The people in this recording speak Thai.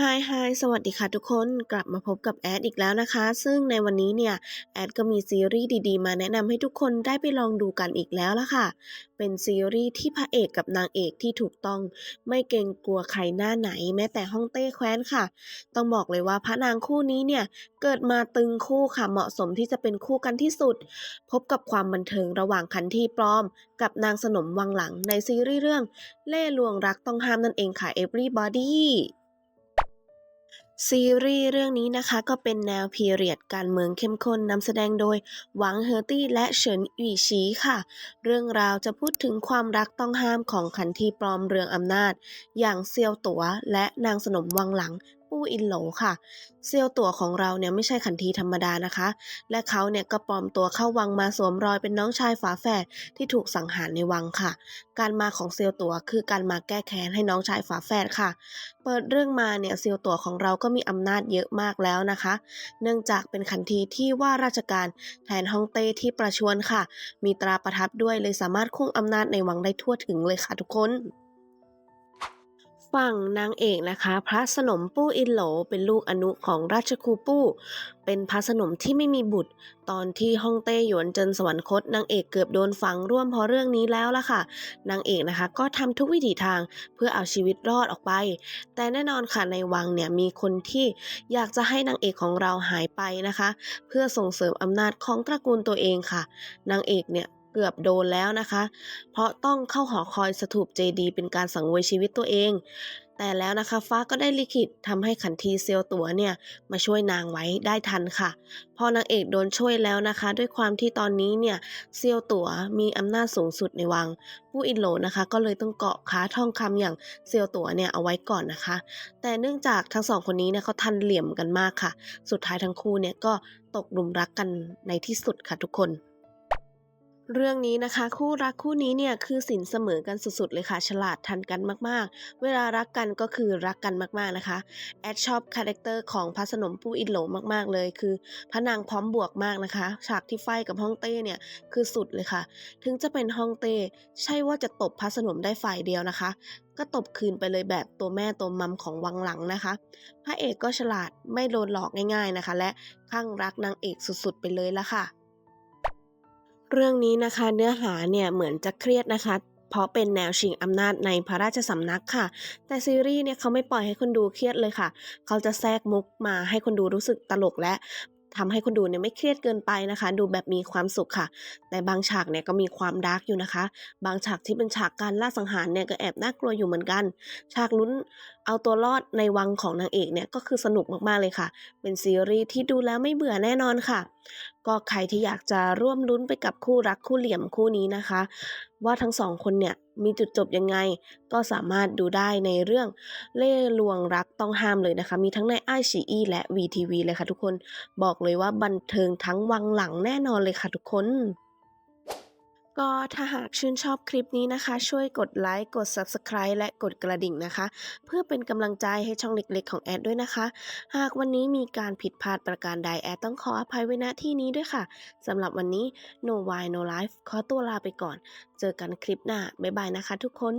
ฮายฮายสวัสดีค่ะทุกคน กลับมาพบกับแอดอีกแล้วนะคะ ซึ่งในวันนี้เนี่ย แอดก็มีซีรีส์ดีๆ มาแนะนำให้ทุกคนได้ไปลองดูกันอีกแล้วละค่ะ เป็นซีรีส์ที่พระเอกกับนางเอกที่ถูกต้อง ไม่เกรงกลัวใครหน้าไหน แม้แต่ฮ่องเต้แคว้นค่ะ ต้องบอกเลยว่าพระนางคู่นี้เนี่ย เกิดมาตึงคู่ค่ะ เหมาะสมที่จะเป็นคู่กันที่สุด พบกับความบันเทิงระหว่างคันที่ปลอม กับนางสนมวังหลังในซีรีส์เรื่อง เล่ห์ลวงรักต้องห้ามนั่นเองค่ะ Everybody ซีรีส์เรื่องนี้นะคะก็เป็นแนวพีเรียดการเมืองเข้มข้นนำแสดงโดยหวังเฮอร์ตี้และเฉินหวี่ชีค่ะ เรื่องราวจะพูดถึงความรักต้องห้ามของขันทีปลอมเรืองอำนาจ อย่างเซียวตัวและนางสนมวังหลัง ปู้อินโหลค่ะ เซียวตั๋วของเราเนี่ยไม่ใช่ขันทีธรรมดานะคะ และเขาเนี่ยก็ปลอมตัวเข้าวังมาสวมรอยเป็นน้องชายฝาแฝดที่ถูกสังหารในวังค่ะ การมาของเซียวตั๋วคือการมาแก้แค้นให้น้องชายฝาแฝดค่ะ เปิดเรื่องมาเนี่ยเซียวตั๋วของเราก็มีอำนาจเยอะมากแล้วนะคะ เนื่องจากเป็นขันทีที่ว่าราชการแทนฮ่องเต้ที่ประชวรค่ะ มีตราประทับด้วยเลยสามารถคุมอำนาจในวังได้ทั่วถึงเลยค่ะทุกคน ฝั่งนางเอกนะคะ พระสนมปู้อินโหลเป็นลูกอนุของราชครูปู้ เป็นพระสนมที่ไม่มีบุตร ตอนที่ฮ่องเต้หยวนเจินสวรรคตนางเอกเกือบโดนฝังร่วมเพราะเรื่องนี้แล้วล่ะค่ะ นางเอกนะคะก็ทำทุกวิถีทางเพื่อเอาชีวิตรอดออกไป แต่แน่นอนค่ะในวังเนี่ยมีคนที่อยากจะให้นางเอกของเราหายไปนะคะ เพื่อส่งเสริมอำนาจของตระกูลตัวเองค่ะ นางเอกเนี่ย เกือบโดนแล้วนะคะ เพราะต้องเข้าหอคอยสถูปเจดีเป็นการสังเวยชีวิตตัวเอง แต่แล้วนะคะฟ้าก็ได้ลิขิตทำให้ขันทีเซียวตั๋วเนี่ยมาช่วยนางไว้ได้ทันค่ะ พอนางเอกโดนช่วยแล้วนะคะ ด้วยความที่ตอนนี้เนี่ยเซียวตัวมีอำนาจสูงสุดในวัง ผู้อินโหลนะคะ ก็เลยต้องเกาะค้าทองคำอย่างเซียวตัวเนี่ยเอาไว้ก่อนนะคะ แต่เนื่องจากทั้งสองคนนี้เนี่ยเขาทันเหลี่ยมกันมากค่ะ สุดท้ายทั้งคู่เนี่ยก็ตกหลุมรักกันในที่สุดค่ะทุกคน เรื่องนี้นะคะ คู่รักคู่นี้เนี่ยคือสินเสมอกันสุดๆเลยค่ะ ฉลาดทันกันมากๆ เวลารักกันก็คือรักกันมากๆนะคะ แอดชอบคาแรคเตอร์ของพระสนมปู้อินโหลมากๆเลย คือพระนางพร้อมบวกมากนะคะ ฉากที่ไฟกับฮ่องเต้เนี่ยคือสุดเลยค่ะ ถึงจะเป็นฮ่องเต้ใช่ว่าจะตบพระสนมได้ฝ่ายเดียวนะคะก็ตบคืนไปเลยแบบตัวแม่ตัวมัมของวังหลังนะคะ พระเอกก็ฉลาดไม่โดนหลอกง่ายๆนะคะ และคลั่งรักนางเอกสุดๆไปเลยละค่ะ เรื่องนี้นะคะเนื้อหาเนี่ยเหมือนจะเครียดนะคะ เพราะเป็นแนวชิงอำนาจในพระราชสำนักค่ะ แต่ซีรีส์เนี่ยเขาไม่ปล่อยให้คนดูเครียดเลยค่ะ เขาจะแทรกมุกมาให้คนดูรู้สึกตลกและ ทำให้คนดูเนี่ยไม่เครียดเกินไปนะคะ ดูแบบมีความสุขค่ะ แต่บางฉากเนี่ยก็มีความดาร์กอยู่นะคะ บางฉากที่เป็นฉากการล่าสังหารเนี่ยก็แอบน่ากลัวอยู่เหมือนกัน ฉากลุ้นเอาตัวรอดในวังของนางเอกเนี่ยก็คือสนุกมากๆเลยค่ะ เป็นซีรีส์ที่ดูแล้วไม่เบื่อแน่นอนค่ะ ก็ใครที่อยากจะร่วมลุ้นไปกับคู่รักคู่เหลี่ยมคู่นี้นะคะ ว่าทั้งสองคนเนี่ยมีจุดจบยังไง ก็สามารถดูได้ในเรื่องเล่ห์ลวงรักต้องห้ามเลยนะคะ มีทั้งในไอชีอีและ VTV เลยค่ะทุกคน บอกเลยว่าบันเทิงทั้งวังหลังแน่นอนเลยค่ะทุกคน ก็ถ้าหากชื่นชอบคลิปนี้นะคะ ช่วยกดไลค์ กด Subscribe และกดกระดิ่งนะคะ เพื่อเป็นกำลังใจให้ช่องเล็กๆ ของแอดด้วยนะคะ หากวันนี้มีการผิดพลาดประการใดแอดต้องขออภัยไว้ณที่นี้ด้วยค่ะสำหรับวันนี้ No Why No Life ขอตัวลาไปก่อน เจอกันคลิปหน้า บ๊ายบายนะคะทุกคน